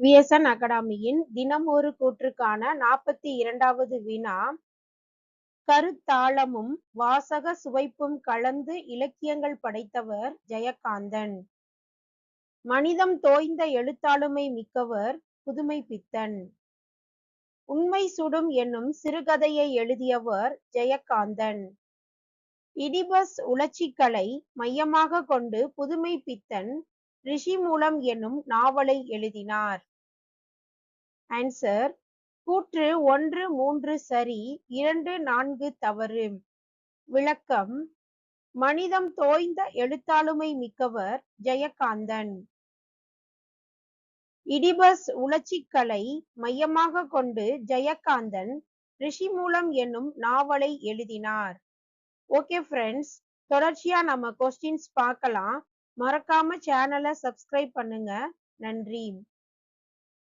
VSN அகாடமியின் தினம் ஒரு கூற்றுக்கான நாற்பத்தி இரண்டாவது வினா கருத்தாளமும் வாசக சுவைப்பும் கலந்து இலக்கியங்கள் படைத்தவர் ஜெயகாந்தன். மனிதம் தோய்ந்த எழுத்தாளுமை மிக்கவர் புதுமை பித்தன். உண்மை சுடும் என்னும் சிறுகதையை எழுதியவர் ஜெயகாந்தன். இடிபஸ் உளச்சிக்கலை மையமாக கொண்டு புதுமை பித்தன் ரிஷி மூலம் என்னும் நாவலை எழுதினார். ஆன்சர் கூற்று ஒன்று மூன்று சரி இரண்டு நான்கு தவறு. விளக்கம். மனிதம் தோய்ந்த எழுத்தாளுமை மிக்கவர் ஜெயகாந்தன். இடிபஸ் உளச்சிக்கலை மையமாக கொண்டு ஜெயகாந்தன் ரிஷி மூலம் என்னும் நாவலை எழுதினார். ஓகே ஃப்ரெண்ட்ஸ் தொடர்ச்சியா நம்ம கொஸ்டின்ஸ் பார்க்கலாம். மறக்காம சேனலை சப்ஸ்கிரைப் பண்ணுங்க. நன்றி.